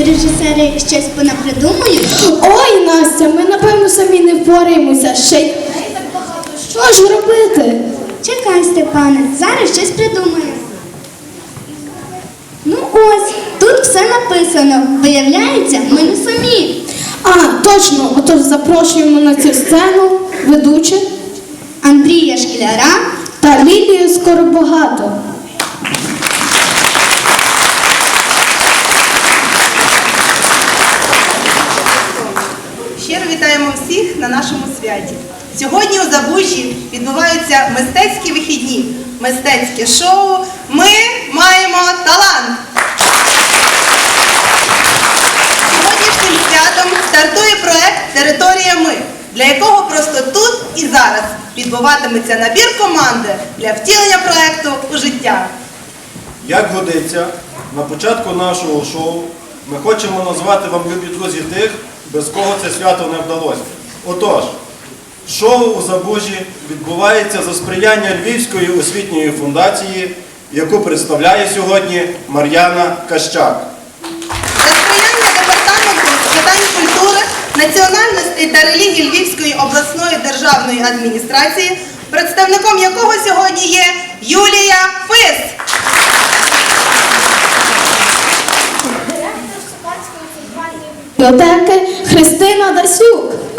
ці режисери щось понапридумують? Ой, Настя, ми напевно самі не впораємося. Ще й так багато. Що ж робити? Чекай, Степане, зараз щось придумаю. Ну ось, тут все написано. Виявляється, ми не самі. А, точно, отож запрошуємо на цю сцену ведучих Андрія Шкіляра та Лілію Скоробагато. Нашому святі. Сьогодні у Забужі відбуваються мистецькі вихідні, мистецьке шоу. Ми маємо талант. Сьогоднішнім святом стартує проект Територія Ми, для якого просто тут і зараз відбуватиметься набір команди для втілення проекту у життя. Як годиться, на початку нашого шоу ми хочемо назвати вам, любі друзі, тих, без кого це свято не вдалося. Отож, шоу у Забужі відбувається за сприяння Львівської освітньої фундації, яку представляє сьогодні Мар'яна Кащак. За сприяння департаменту з питань культури, національностей та релігій Львівської обласної державної адміністрації, представником якого сьогодні є Юлія Фис. Бібліотеки Христина Дасюк.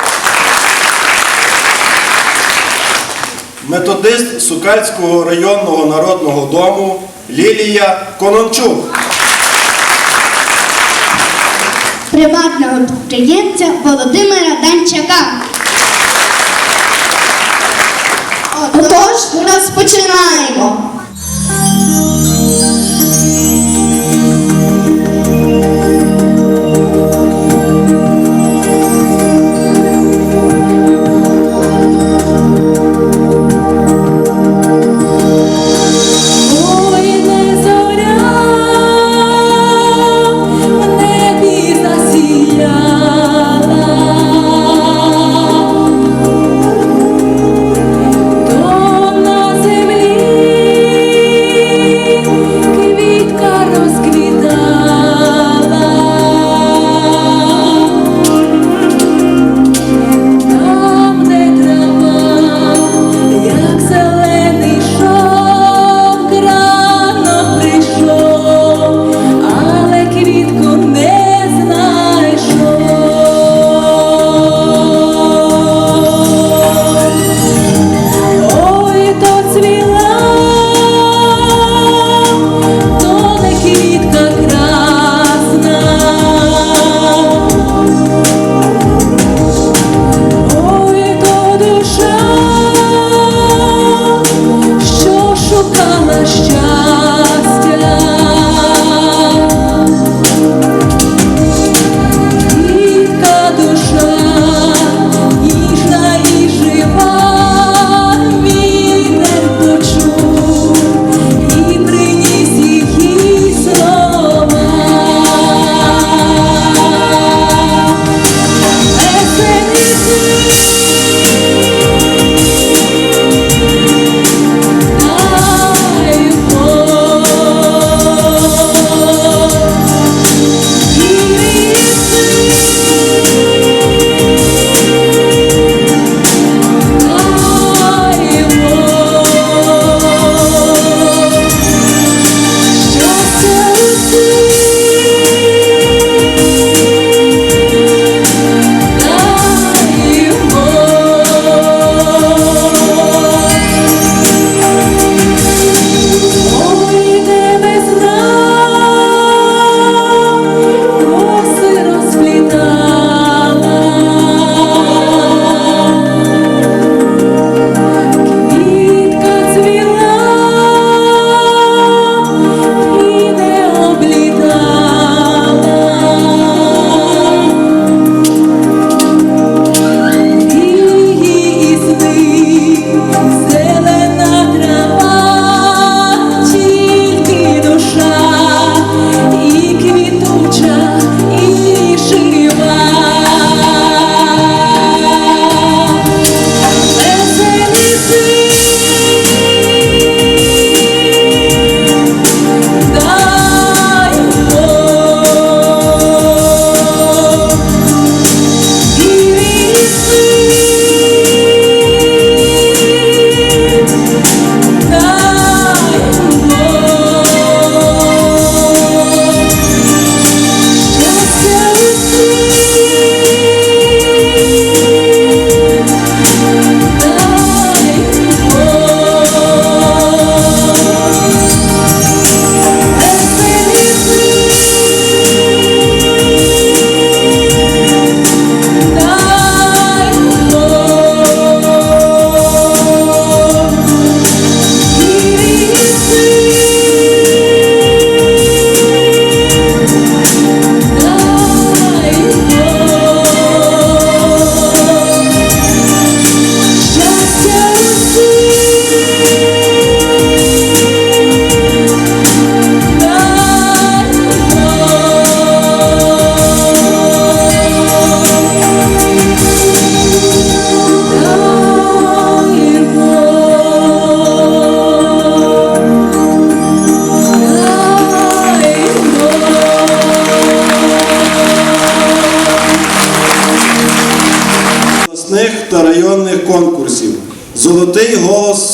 Методист Сукальського районного народного дому Лілія Конончук. приватного підприємця Володимира Данчака. Отож, розпочинаємо.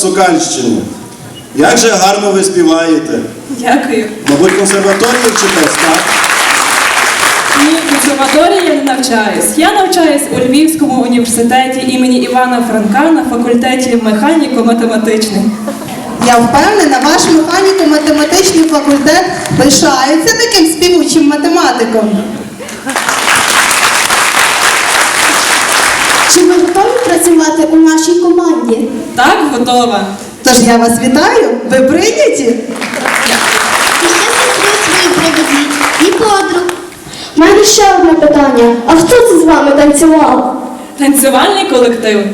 Сокальщини. Як же гарно ви співаєте. Дякую. Мабуть, консерваторії вчитесь, так? Ні, в консерваторії я не навчаюсь. Я навчаюсь у Львівському університеті імені Івана Франка на факультеті механіко-математичний. Я впевнена, ваш механіко-математичний факультет пишається таким співучим математиком. Працювати у нашій команді? Так, готова. Тож я вас вітаю, ви прийняті? І ще сестру свою приведіть, і подруг. У мене ще одне питання. А хто це з вами танцював? Танцювальний колектив.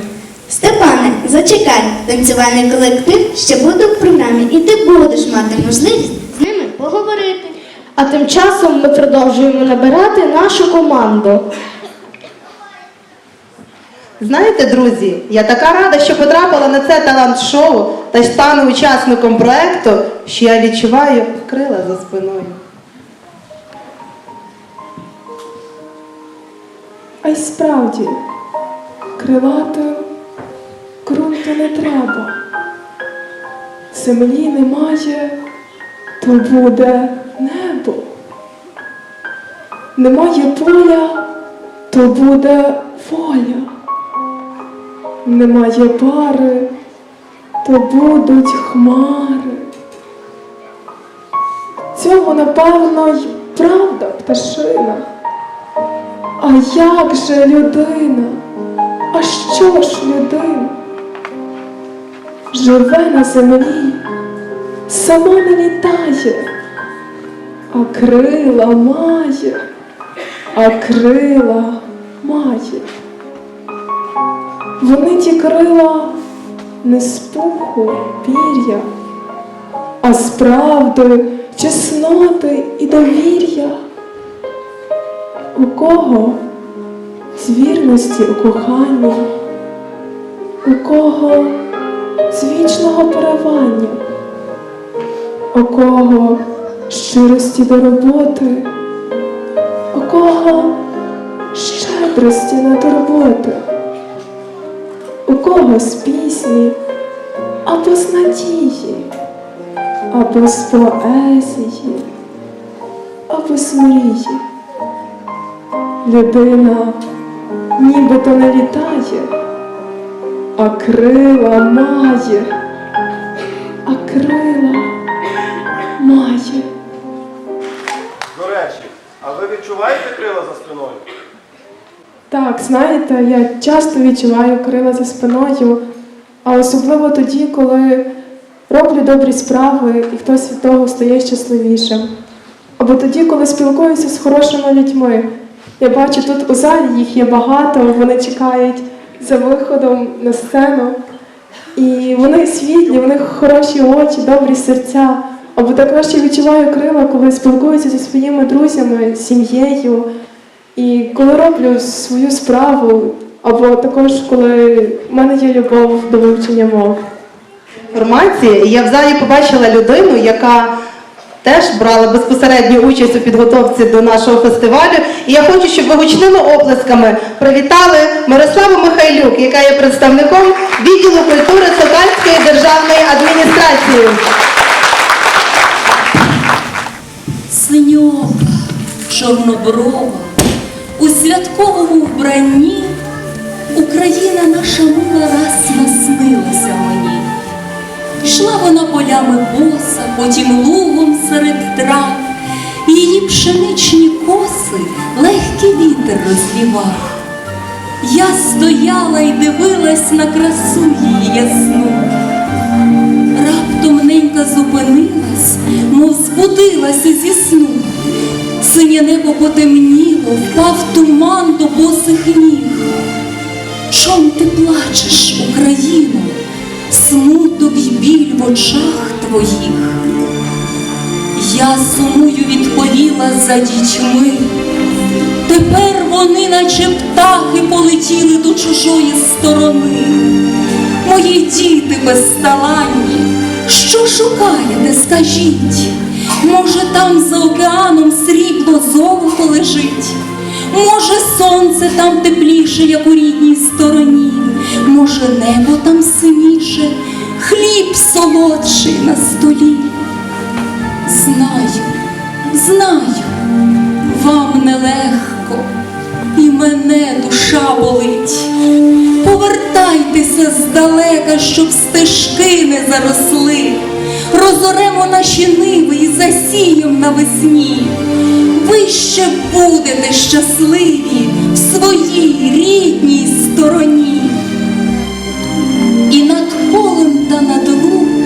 Степане, зачекай, танцювальний колектив ще буде в програмі, і ти будеш мати можливість з ними поговорити. А тим часом ми продовжуємо набирати нашу команду. Знаєте, друзі, я така рада, що потрапила на це талант-шоу та стану учасником проекту, що я відчуваю крила за спиною. А й справді, крилатим ґрунту не треба. Землі немає, то буде небо. Немає поля, то буде воля. Немає пари, то будуть хмари. Цього, напевно, й правда пташина. А як же людина? А що ж людина? Живе на землі, сама не літає, а крила має, а крила має. Вони ті крила не з пуху пір'я, а з правди, чесноти і довір'я. У кого з вірності у коханні, у кого з вічного поривання, у кого щирості до роботи, у кого щедрості на турботи, у кого з пісні або з надії, або з поезії, або з мрії. Людина нібито не літає, а крила має, а крила має. До речі, а ви відчуваєте крила за спиною? Так, знаєте, я часто відчуваю крила за спиною, а особливо тоді, коли роблю добрі справи і хтось від того стає щасливішим. Або тоді, коли спілкуюся з хорошими людьми. Я бачу, тут у залі їх є багато, вони чекають за виходом на сцену. І вони світлі, у них хороші очі, добрі серця. Або також я відчуваю крила, коли спілкуюся зі своїми друзями, сім'єю. І коли роблю свою справу, або також коли в мене є любов до вивчення мов. інформації. І я в залі побачила людину, яка теж брала безпосередню участь у підготовці до нашого фестивалю. І я хочу, щоб ви гучними оплесками привітали Мирославу Михайлюк, яка є представником відділу культури Сокальської державної адміністрації. Синьока, чорноброва, у святковому вбранні Україна наша мила раз наснилася мені. Йшла вона полями боса, потім лугом серед трав, її пшеничні коси легкий вітер розвівав. Я стояла і дивилась на красу її ясну. Раптом ненька зупинилась, мов збудилася зі сну. Синє небо потемніло, впав туман до босих ніг. Чом ти плачеш, Україно, смуток й біль в очах твоїх? Я сумую відповіла за дітьми. Тепер вони, наче птахи, полетіли до чужої сторони. Мої діти безталанні, що шукаєте, скажіть? Може, там за океаном срібло золото лежить? Може, сонце там тепліше, як у рідній стороні, може, небо там синіше, хліб солодший на столі. Знаю, знаю, вам нелегко, і мене душа болить. Повертайтеся здалека, щоб стежки не заросли. Розоремо наші ниви і засієм навесні. Ви ще будете щасливі в своїй рідній стороні. І над полем та над лугом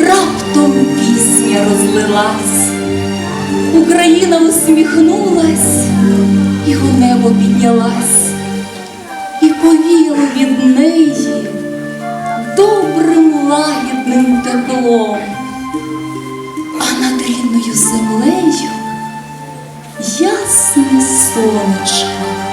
раптом пісня розлилась. Україна усміхнулась і у небо піднялась, і повіяло від неї добрим лагідним теплом, а над рідною землею ясне сонечко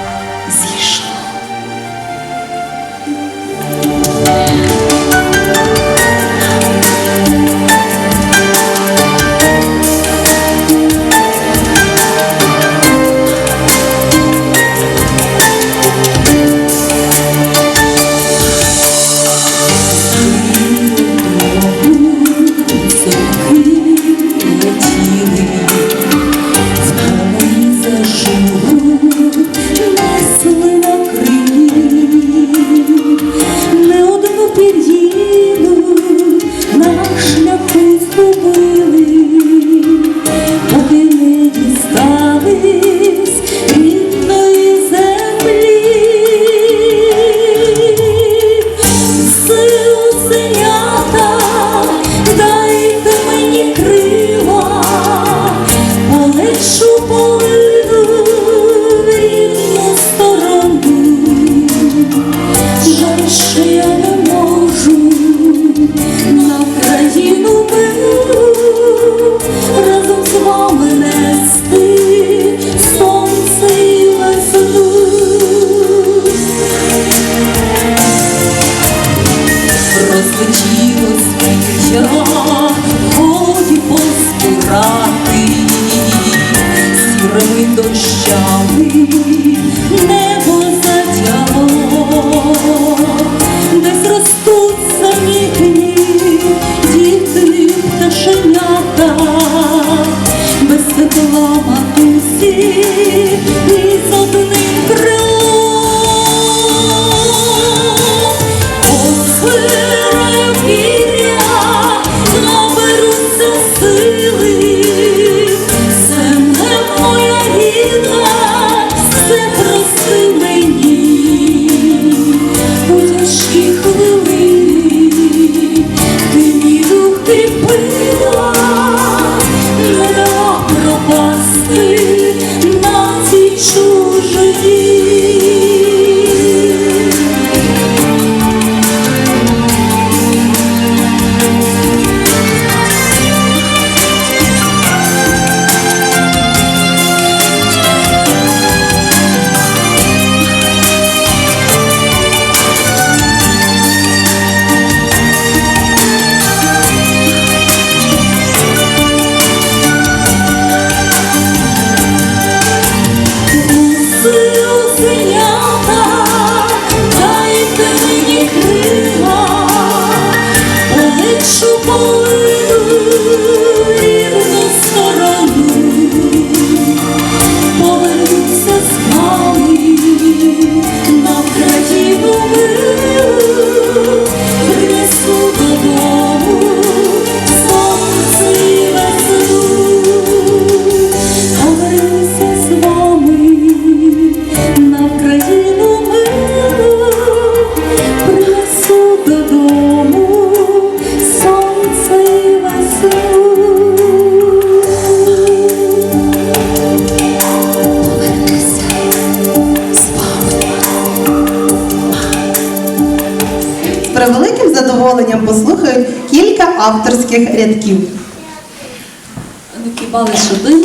хіба лиш один,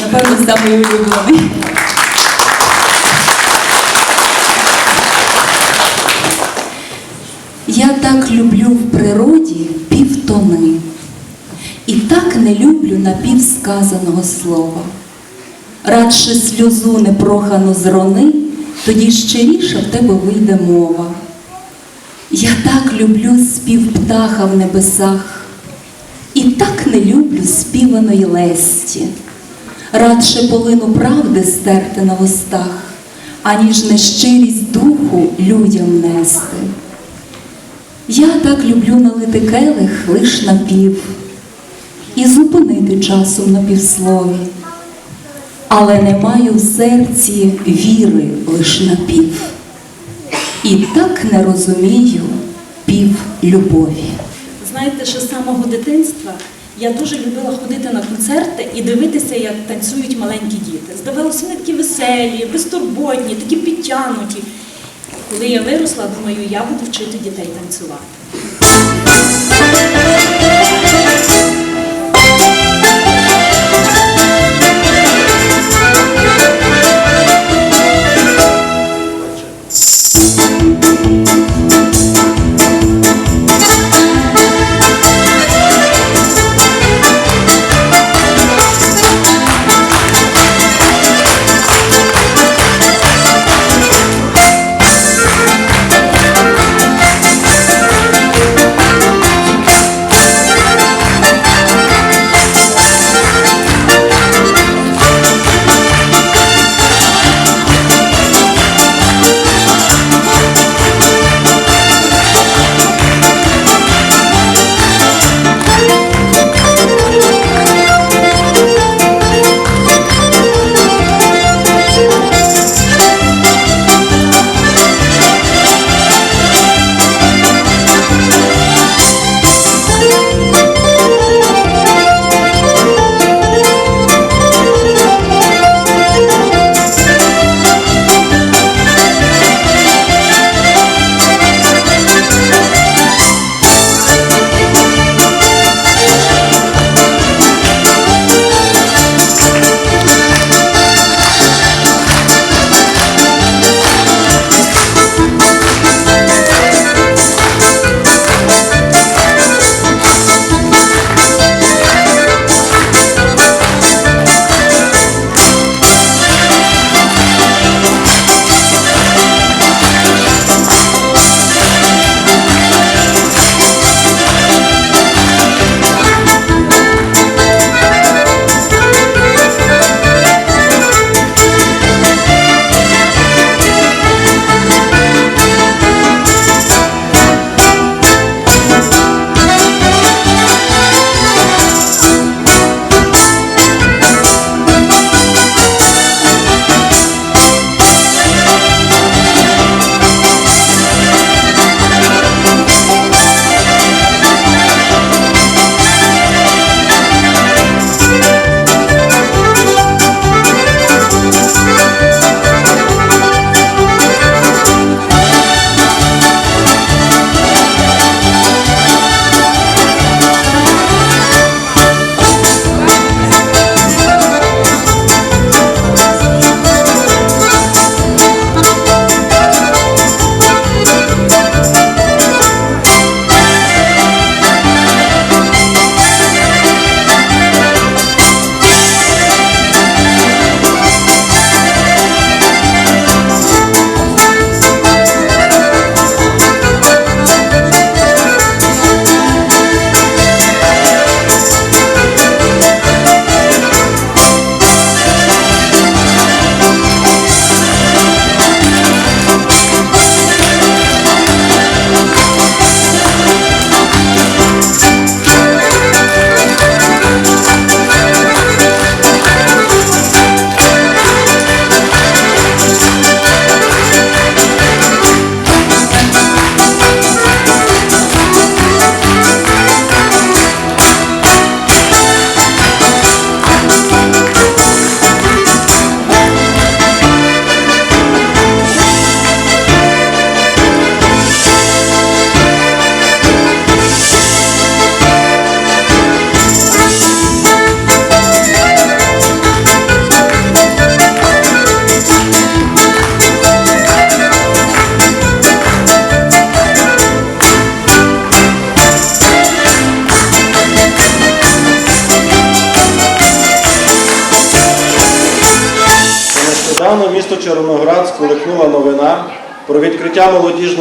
напевно, самий улюблений. Я так люблю в природі півтони, і так не люблю напівсказаного слова. радше сльозу непрохану зрони, тоді щиріше в тебе вийде мова. Я так люблю спів птаха в небесах, так не люблю співаної лесті, радше полину правди стерти на вустах, аніж нещирість духу людям нести. Я так люблю налити келих лиш на пів і зупинити часом на півслові, але не маю в серці віри лиш на пів. І так не розумію пів любові. Знаєте, що з самого дитинства я дуже любила ходити на концерти і дивитися, як танцюють маленькі діти. Здавалося, вони такі веселі, безтурботні, такі підтягнуті. Коли я виросла, думаю, я буду вчити дітей танцювати.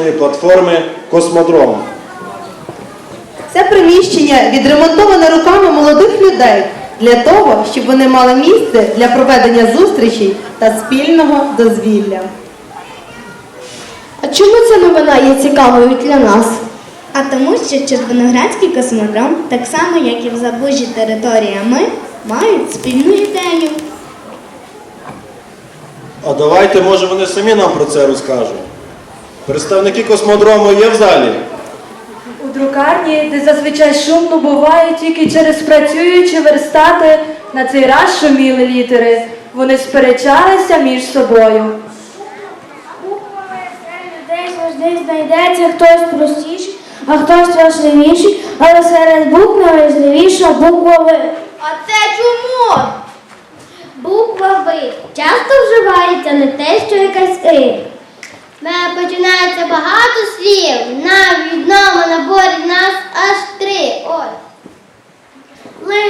Молодіжної платформи Космодрому. Це приміщення відремонтоване руками молодих людей для того, щоб вони мали місце для проведення зустрічей та спільного дозвілля. А чому ця новина є цікавою для нас? А тому, що Червоноградський космодром, так само як і в Забужі територія ми, мають спільну ідею. А давайте, може, вони самі нам про це розкажуть. Представники космодрому є в залі? У друкарні, де зазвичай шумно буває тільки через працюючі верстати, на цей раз шуміли літери. Вони сперечалися між собою. людей завжди знайдеться хтось простіший, а хтось важливіший, але серед букв найважливіша буква В. А це чому? Буква В часто вживається не те, що якась И. Мене починається багато слів. На в одному наборі нас аж три. Ось. Ли.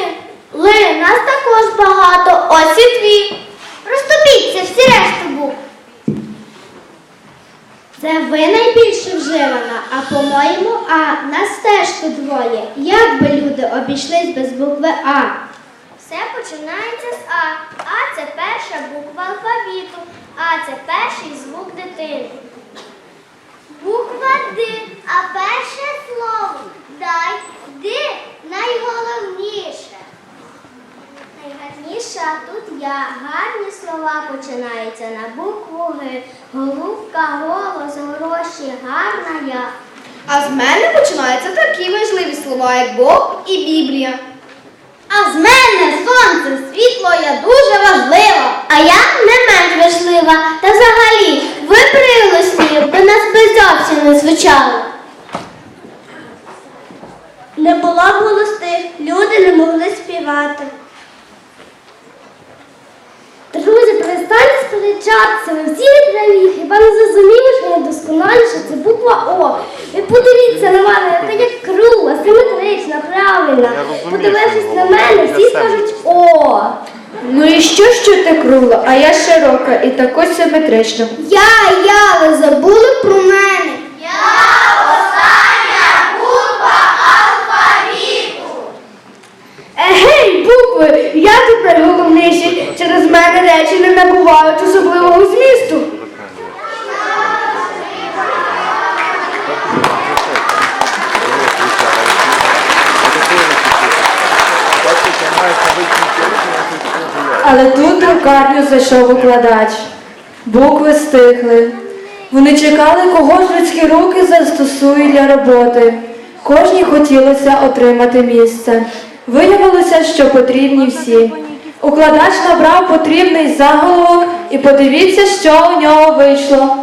Ли, нас також багато. Ось і дві. Розтопіться всі решта букв. Це ви найбільше вживана, а по-моєму, А нас теж тут двоє. Як би люди обійшлись без букви А? Все починається з А. А це перша буква алфавіту, А це перший звук дитини. Буква Д, а перше слово дай Д найголовніше. Найгарніша тут я. Гарні слова починаються на букву Г. Голубка, голос, гроші, гарна я. А з мене починаються такі важливі слова, як Бог і Біблія. А з мене сонце, світло я дуже важлива. А я не менш важлива. Та взагалі, ви приголосні, би нас би зовсім не звучало. Не було голосних, люди не могли співати. Друзі, перестаньте сперечатися, ви всі праві, хіба не зрозуміли, що найдосконаліше це буква О. Ви подивіться на мене, я така як кругла, симетрична, правильна. Подивившись на мене, всі скажуть О. Ну і що, що ти кругла, а я широка і також симетрична. Я, я, ви забули про мене. Я остання буква алфавіту. Егей, букви! Я тепер головніший. Через мене речі не набувають особливого змісту. Але друкарню зайшов укладач. Букви стихли. Вони чекали, кого ж людські руки застосують для роботи. Кожній хотілося отримати місце. Виявилося, що потрібні всі. Укладач набрав потрібний заголовок і подивіться, що у нього вийшло.